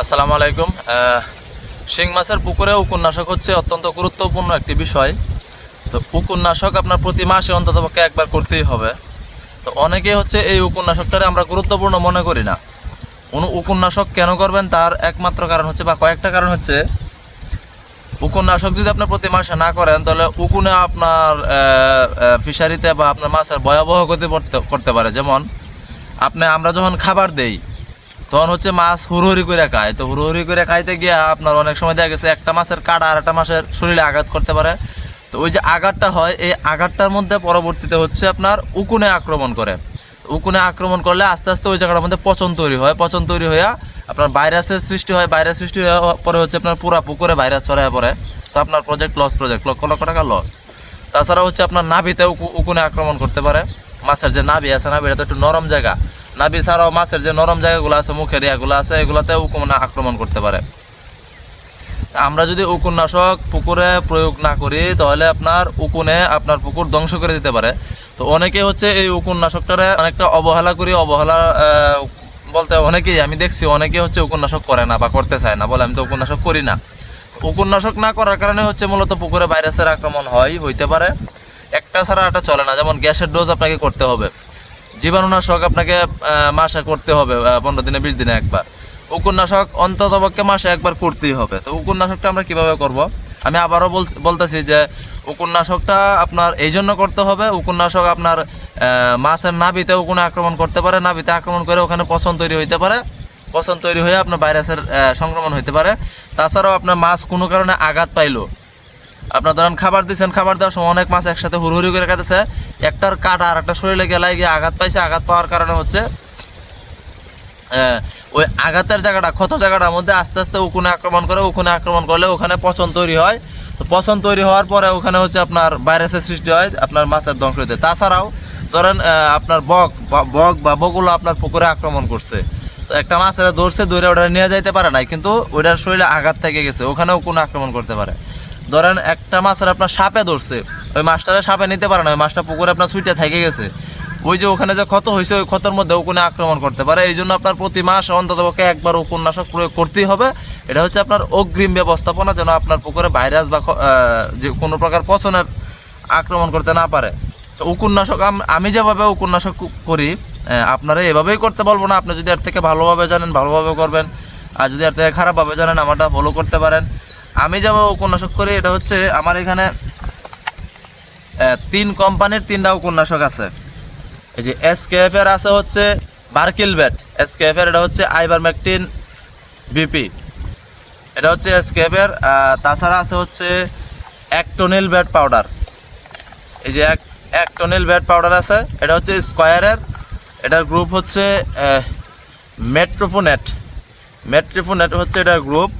আসসালামু আলাইকুম। শিং মাছের পুকুরে উপন্যাসক হচ্ছে অত্যন্ত গুরুত্বপূর্ণ একটি বিষয়। তো উপন্যাসক আপনার প্রতি মাসে অন্তত পক্ষে একবার করতেই হবে। তো অনেকেই হচ্ছে এই উপন্যাসকটারে আমরা গুরুত্বপূর্ণ মনে করি না। কোনো উপন্যাসক কেন করবেন তার একমাত্র কারণ হচ্ছে বা কয়েকটা কারণ হচ্ছে, উপন্যাসক যদি আপনি প্রতি মাসে না করেন তাহলে উকুনে আপনার ফিশারিতে বা আপনার মাছের ভয়াবহ গতি করতে পারে। যেমন, আপনি, আমরা যখন খাবার দেই তখন হচ্ছে মাছ হুড়হুড়ি করে খায়। তো হুড়হুড়ি করে খাইতে গিয়ে আপনার অনেক সময় দেখা গেছে একটা মাছের কাটা আর একটা মাছের শরীরে আঘাত করতে পারে। তো ওই যে আঘাতটা হয়, এই আঘাতটার মধ্যে পরবর্তীতে হচ্ছে আপনার উকুনে আক্রমণ করে। উকুনে আক্রমণ করলে আস্তে আস্তে ওই জায়গাটার মধ্যে পচন তৈরি হয়। পচন তৈরি হয়ে আপনার ভাইরাসের সৃষ্টি হয়। ভাইরাস সৃষ্টি হয়ে পরে হচ্ছে আপনার পুরা পুকুরে ভাইরাস ছড়ায় পড়ে। তো আপনার project loss project lakh lakh টাকা লস তাছাড়া হচ্ছে আপনার নাভিতে উকুনে আক্রমণ করতে পারে। মাছের যে নাভি আছে, নাভিটা তো একটু নরম জায়গা। নাভি ছাড়াও মাছের যে নরম জায়গাগুলো আছে, মুখের ইয়াগুলো আছে এগুলোতে উকুনে আক্রমণ করতে পারে। আমরা যদি উকুননাশক পুকুরে প্রয়োগ না করি, তাহলে আপনার উকুনে আপনার পুকুর ধ্বংস করে দিতে পারে। তো অনেকে হচ্ছে এই উকুননাশকটারে অনেকটা অবহেলা করি, অবহেলা বলতে অনেকেই, আমি দেখছি অনেকে হচ্ছে উকুননাশক করে না বা করতে চায় না, বলে আমি তো উকুননাশক করি না। উপন্যাসক না করার কারণে হচ্ছে মূলত পুকুরে ভাইরাসের আক্রমণ হয়, হইতে পারে। একটা ছাড়া একটা চলে না, যেমন গ্যাসের ডোজ আপনাকে করতে হবে। জীবাণুনাশক আপনাকে মাসে করতে হবে পনেরো দিনে, বিশ দিনে একবার। উপন্যাসক অন্তত পক্ষে মাসে একবার করতেই হবে। তো উপন্যাসকটা আমরা কীভাবে করব? আমি আবারও বলতেছি যে উপন্যাসকটা আপনার এই জন্য করতে হবে, উপন্যাসক আপনার মাছের নাভিতে উকুনে আক্রমণ করতে পারে, নাভিতে আক্রমণ করে ওখানে পচন তৈরি হইতে পারে। পচন তৈরি হয়ে আপনার ভাইরাসের সংক্রমণ হইতে পারে। তাছাড়াও আপনার মাছ কোনো কারণে আঘাত পাইলো। আপনার ধরেন খাবার দিচ্ছেন খাবার দেওয়ার সময় অনেক মাছ একসাথে হুড়হুড়ি করে কাটেছে একটার কাটা আর একটা শরীরে গেলায় গিয়ে আঘাত পাইছে, আঘাত পাওয়ার কারণে হচ্ছে ওই আঘাতের জায়গাটা, ক্ষত জায়গাটার মধ্যে আস্তে আস্তে উকুনে আক্রমণ করে, উকুনে আক্রমণ করলে ওখানে পচন তৈরি হয়। তো পচন তৈরি হওয়ার পরে ওখানে হচ্ছে আপনার ভাইরাসের সৃষ্টি হয়, আপনার মাছের ধ্বংস হইতে তাছাড়াও ধরেন আপনার বক বক বা বগুলো আপনার পুকুরে আক্রমণ করছে। তো একটা মাছের ধরছে, ধরে ওটা নিয়ে যাইতে পারে নাই, কিন্তু ওইটার শরীরে আঘাত থেকে গেছে, ওখানেও কোনো আক্রমণ করতে পারে। ধরেন একটা মাছের আপনার সাপে ধরছে, ওই মাছটারে সাপে নিতে পারে না, ওই মাছটা পুকুরে আপনার সুইটে থেকে গেছে। ওই যে ওখানে যে ক্ষত হয়েছে, ওই ক্ষতর মধ্যে ওখানে আক্রমণ করতে পারে। এই জন্য আপনার প্রতি মাস অন্তত পক্ষে একবার উপন্যাসক প্রয়োগ করতেই হবে। এটা হচ্ছে আপনার অগ্রিম ব্যবস্থাপনা যেন আপনার পুকুরে ভাইরাস বা যে কোনো প্রকার পচনের আক্রমণ করতে না পারে। তো উপন্যাসক, আমি যেভাবে উপন্যাসক করি আপনারা এভাবেই করতে বলব না। আপনি যদি এর থেকে ভালোভাবে জানেন, ভালোভাবে করবেন। আর যদি এর থেকে খারাপভাবে জানেন, আমারটা ফলো করতে পারেন। আমি যেভাবে উপন্যাসক করি, এটা হচ্ছে আমার এখানে তিন কোম্পানির তিনটা উপন্যাসক আছে। এই যে এসকেএফ এর আছে হচ্ছে বার্কিল ব্যাট এসকেএফ এর এটা হচ্ছে আইবার ম্যাকটিন বিপি এটা হচ্ছে এসকেএফ এর তাছাড়া আছে হচ্ছে অ্যাক্টোনিল ব্যাট পাউডার এই যে এক অ্যাক্টোনিল ব্যাট পাউডার আছে, এটা হচ্ছে স্কোয়ারের এটার গ্রুপ হচ্ছে মেট্রোফোনেট মেট্রিফোনেট হচ্ছে এটার গ্রুপ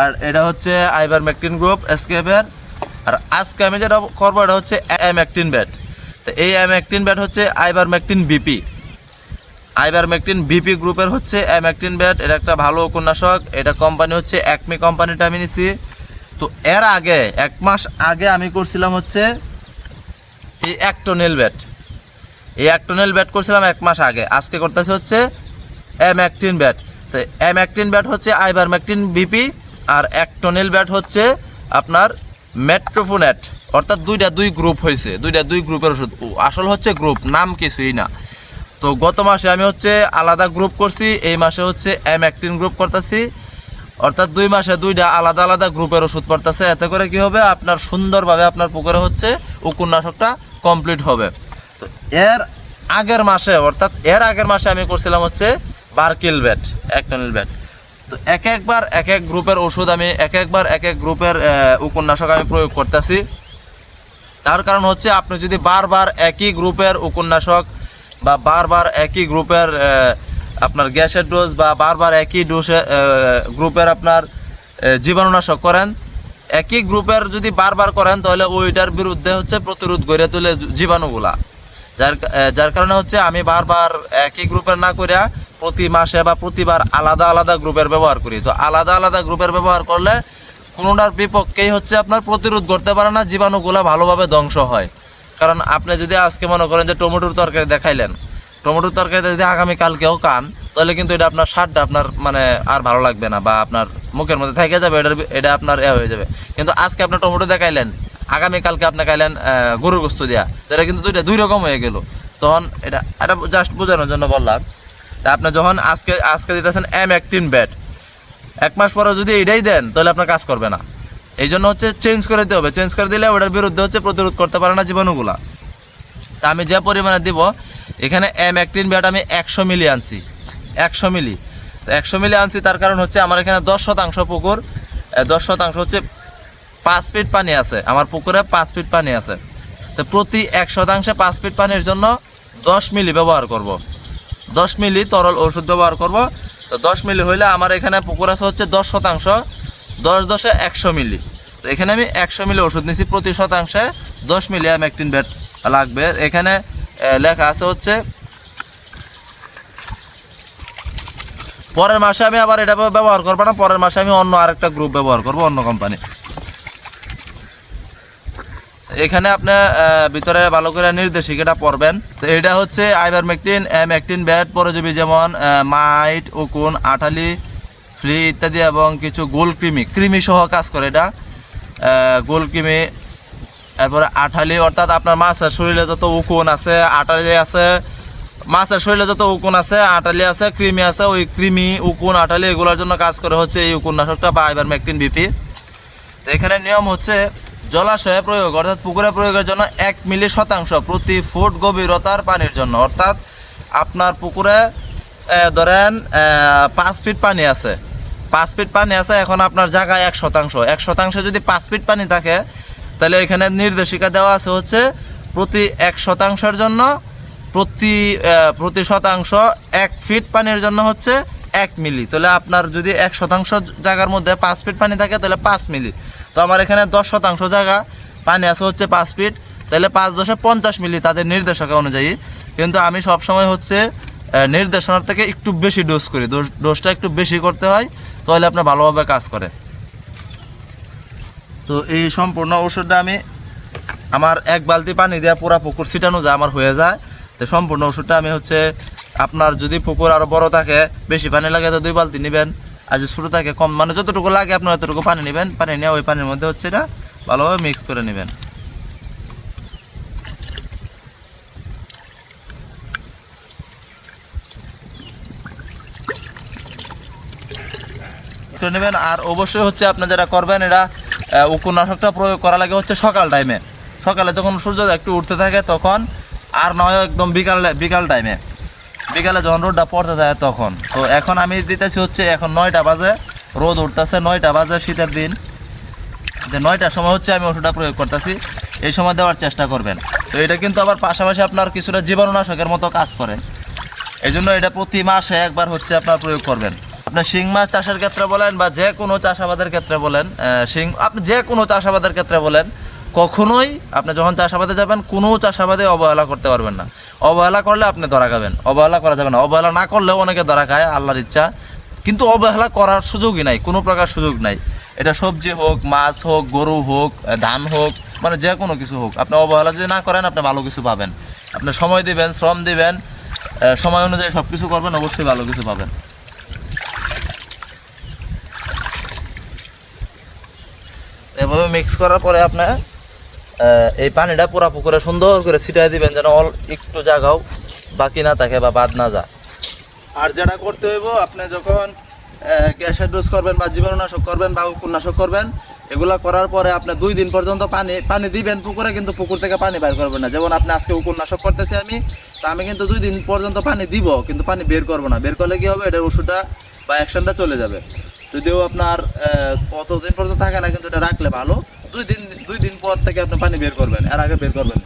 আর এটা হচ্ছে আইবার ম্যাকটিন গ্রুপ এসকেএফ এর। আর আজকে আমি যেটা করব, এটা হচ্ছে এম অ্যামেকটিন ব্যাট। তো এই অ্যামেকটিন ব্যাট হচ্ছে আইবার ম্যাকটিন বিপি। আইবার ম্যাকটিন বিপি গ্রুপের হচ্ছে অ্যামেকটিন ব্যাট, এটা একটা ভালো উপন্যাসক এটা কোম্পানি হচ্ছে একমি কোম্পানিটা আমি নিছি তো এর আগে, এক মাস আগে আমি করছিলাম হচ্ছে এই অ্যাক্টোনেল ব্যাট। এই অ্যাক্টোনেল ব্যাট করছিলাম এক মাস আগে। আজকে করতেছে হচ্ছে এম অ্যাক্টিন ব্যাট। তো এম অ্যাক্টিন ব্যাট হচ্ছে আইবার ম্যাকটিন বিপি। আর অ্যাক্টোনেল ব্যাট হচ্ছে আপনার মেট্রোফোনেট অর্থাৎ দুইটা দুই গ্রুপ হয়েছে, দুইটা দুই গ্রুপের ওষুধ। আসল হচ্ছে গ্রুপ নাম কিছুই না। তো গত মাসে আমি হচ্ছে আলাদা গ্রুপ করছি, এই মাসে হচ্ছে এম অ্যাক্টিন গ্রুপ করতেছি। অর্থাৎ দুই মাসে দুইটা আলাদা আলাদা গ্রুপের ওষুধ পড়তেছে, এতে করে কি হবে? আপনার সুন্দরভাবে আপনার পুকুরে হচ্ছে উপন্যাসকটা কমপ্লিট হবে। তো এর আগের মাসে, অর্থাৎ এর আগের মাসে আমি করছিলাম হচ্ছে বার্কিল ব্যাট একটনিল ব্যাট এক একবার, এক এক গ্রুপের ওষুধ আমি, এক একবার, এক এক গ্রুপের উপন্যাসক আমি প্রয়োগ করতেছি। তার কারণ হচ্ছে আপনি যদি বারবার একই গ্রুপের উপন্যাসক বা বারবার একই গ্রুপের আপনার গ্যাসের ডোজ বা বারবার একই ডোজে গ্রুপের আপনার জীবাণুনাশক করেন, একই গ্রুপের যদি বারবার করেন, তাহলে ওইটার বিরুদ্ধে হচ্ছে প্রতিরোধ গড়ে তোলে জীবাণুগুলা। যার যার কারণে হচ্ছে আমি বারবার একই গ্রুপের না করিয়া প্রতি মাসে বা প্রতিবার আলাদা আলাদা গ্রুপের ব্যবহার করি। তো আলাদা আলাদা গ্রুপের ব্যবহার করলে কোনোটার বিপক্ষেই হচ্ছে আপনার প্রতিরোধ করতে পারে না, জীবাণুগুলা ভালোভাবে ধ্বংস হয়। কারণ আপনি যদি আজকে মনে করেন যে টমেটোর তরকারি দেখাইলেন, টমেটোর তরকারিতে যদি আগামীকালকেও কান তাহলে কিন্তু এটা আপনার স্বাদটা আপনার মানে আর ভালো লাগবে না বা আপনার মুখের মধ্যে থেকে যাবে এটা এটা আপনার এ হয়ে যাবে। কিন্তু আজকে আপনার টমেটো দেখাইলেন আগামীকালকে আপনি খাইলেন আহ, গরুর গোস্ত দিয়া। এটা কিন্তু দুইটা দুই রকম হয়ে গেল। তখন এটা এটা জাস্ট বোঝানোর জন্য বললাম। তা আপনি যখন আজকে আজকে দিতেছেন এম একটিন ব্যাট এক মাস পরে যদি এটাই দেন তাহলে আপনার কাজ করবে না। এই জন্য হচ্ছে চেঞ্জ করে দিতে হবে। চেঞ্জ করে দিলে ওটার বিরুদ্ধে হচ্ছে প্রতিরোধ করতে পারে না জীবাণুগুলা। তা আমি যে পরিমাণে দিব এখানে এম একটিন ব্যাট আমি একশো মিলি আনছি। একশো মিলি। তো একশো মিলি আনছি তার কারণ হচ্ছে আমার এখানে দশ শতাংশ পুকুর দশ শতাংশ হচ্ছে পাঁচ ফিট পানি আছে, আমার পুকুরে পাঁচ ফিট পানি আছে। তো প্রতি এক শতাংশে পাঁচ ফিট পানির জন্য দশ মিলি ব্যবহার করব। দশ মিলি তরল ওষুধ ব্যবহার করব। তো দশ মিলি হইলে আমার এখানে পুকুর আছে হচ্ছে দশ শতাংশ, দশ দশে একশো মিলি। তো এখানে আমি একশো মিলি ওষুধ নিছি, প্রতি শতাংশে দশ মিলি একটিন ব্যাট লাগবে। এখানে লেখা আছে হচ্ছে, পরের মাসে আমি আবার এটা ব্যবহার করব না, পরের মাসে আমি অন্য আরেকটা গ্রুপ ব্যবহার করব, অন্য কোম্পানি এখানে আপনি ভিতরে ভালো করে নির্দেশিকাটা পড়বেন। তো এটা হচ্ছে আইভারমেকটিন ম্যাকটিন ব্যাট, পরজীবী যেমন মাইট উকুন, আঠালি, ফ্রি ইত্যাদি এবং কিছু গোল কৃমি কৃমি সহ কাজ করে এটা। গোল কৃমি, তারপরে আঠালি, অর্থাৎ আপনার মাছের শরীরে যত উকুন আছে আটালি আছে, মাছের শরীরে যত উকুন আছে আটালি আছে, কৃমি আছে, ওই কৃমি, উকুন আটালি এগুলোর জন্য কাজ করে হচ্ছে এই উকুননাশকটা বা আইভারমেকটিন বিপি তো এখানে নিয়ম হচ্ছে জলাশয়ে প্রয়োগ, অর্থাৎ পুকুরে প্রয়োগের জন্য এক মিলি শতাংশ প্রতি ফুট গভীরতার পানির জন্য। অর্থাৎ আপনার পুকুরে ধরেন পাঁচ ফিট পানি আছে। পাঁচ ফিট পানি আছে, এখন আপনার জায়গায় এক শতাংশ। এক শতাংশে যদি পাঁচ ফিট পানি থাকে, তাহলে এখানে নির্দেশিকা দেওয়া আছে হচ্ছে প্রতি এক শতাংশের জন্য প্রতি প্রতি শতাংশ এক ফিট পানির জন্য হচ্ছে এক মিলি, তাহলে আপনার যদি এক শতাংশ জায়গার মধ্যে পাঁচ ফিট পানি থাকে, তাহলে পাঁচ মিলি। তো আমার এখানে দশ শতাংশ জায়গা পানি আছে হচ্ছে পাঁচ ফিট, তাহলে পাঁচ দশে পঞ্চাশ মিলি তাদের নির্দেশকা অনুযায়ী। কিন্তু আমি সবসময় হচ্ছে নির্দেশনার থেকে একটু বেশি ডোজ করি। ডোজ- ডোজটা একটু বেশি করতে হয়, তাহলে আপনার ভালোভাবে কাজ করে। তো এই সম্পূর্ণ ওষুধটা আমি আমার এক বালতি পানি দেওয়া পুরা পুকুর ছিটানো যায় আমার হয়ে যায়। তো সম্পূর্ণ ওষুধটা আমি হচ্ছে আপনার যদি পুকুর আরও বড় থাকে, বেশি পানি লাগে তো দুই বালতি নেবেন। আর যদি ছোটো থাকে, কম মানে যতটুকু লাগে আপনার ততটুকু পানি নেবেন। পানি নিয়ে ওই পানির মধ্যে হচ্ছে এটা ভালোভাবে মিক্স করে নেবেন। করে নেবেন। আর অবশ্যই হচ্ছে আপনি যেটা করবেন এটা উপন্যাসকটা প্রয়োগ করা লাগে হচ্ছে সকাল টাইমে সকালে যখন সূর্য একটু উঠতে থাকে, তখন আর নয় একদম বিকাল বিকাল টাইমে বিকালে যখন রোদটা পড়তে থাকে তখন। তো এখন আমি দিতেছি হচ্ছে এখন নয়টা বাজে, রোদ উঠতেছে, নয়টা বাজে শীতের দিন। যে নয়টার সময় হচ্ছে আমি ওষুধটা প্রয়োগ করতেছি, এই সময় দেওয়ার চেষ্টা করবেন। তো এটা কিন্তু আবার পাশাপাশি আপনার কিছুটা জীবাণুনাশকের মতো কাজ করে। এই জন্য এটা প্রতি মাসে একবার হচ্ছে আপনার প্রয়োগ করবেন। আপনার শিং মাছ চাষের ক্ষেত্রে বলেন বা যে কোনো চাষাবাদের ক্ষেত্রে বলেন শিং, আপনি যে কোনো চাষাবাদের ক্ষেত্রে বলেন কখনোই আপনি যখন চাষাবাদে যাবেন, কোনো চাষাবাদে অবহেলা করতে পারবেন না। অবহেলা করলে আপনি ধরা খাবেন, অবহেলা করা যাবে না। অবহেলা না করলেও অনেকে ধরা খায়, আল্লাহর ইচ্ছা। কিন্তু অবহেলা করার সুযোগই নাই, কোনো প্রকার সুযোগ নাই। এটা সবজি হোক, মাছ হোক, গরু হোক, ধান হোক মানে যে কোনো কিছু হোক। আপনি অবহেলা যদি না করেন, আপনি ভালো কিছু পাবেন। আপনি সময় দিবেন, শ্রম দিবেন সময় অনুযায়ী সব কিছু করবেন, অবশ্যই ভালো কিছু পাবেন। এভাবে মিক্স করার পরে আপনার এই পানিটা পুরা পুকুরে সুন্দর করে ছিটাই দিবেন যেন অল একটু জায়গাও বাকি না থাকে বা বাদ না যায়। আর যেটা করতে হইব, আপনি যখন গ্যাসের ডোজ করবেন বা জীবাণুনাশক করবেন বা উপন্যাসক করবেন, এগুলা করার পরে আপনি দুই দিন পর্যন্ত পানি পানি দিবেন পুকুরে, কিন্তু পুকুর থেকে পানি বের করবেন না। যেমন আপনি আজকে উপন্যাসক করতেছি আমি, তা আমি কিন্তু দুই দিন পর্যন্ত পানি দিব, কিন্তু পানি বের করব না। বের করলে কি হবে? এটার ওষুধটা বা অ্যাকশনটা চলে যাবে। যদিও আপনার কতদিন পর্যন্ত থাকে না, কিন্তু এটা রাখলে ভালো। দুই দিন দুই দিন পর থেকে আপনি পানি বের করবেন এর আগে বের করবেন।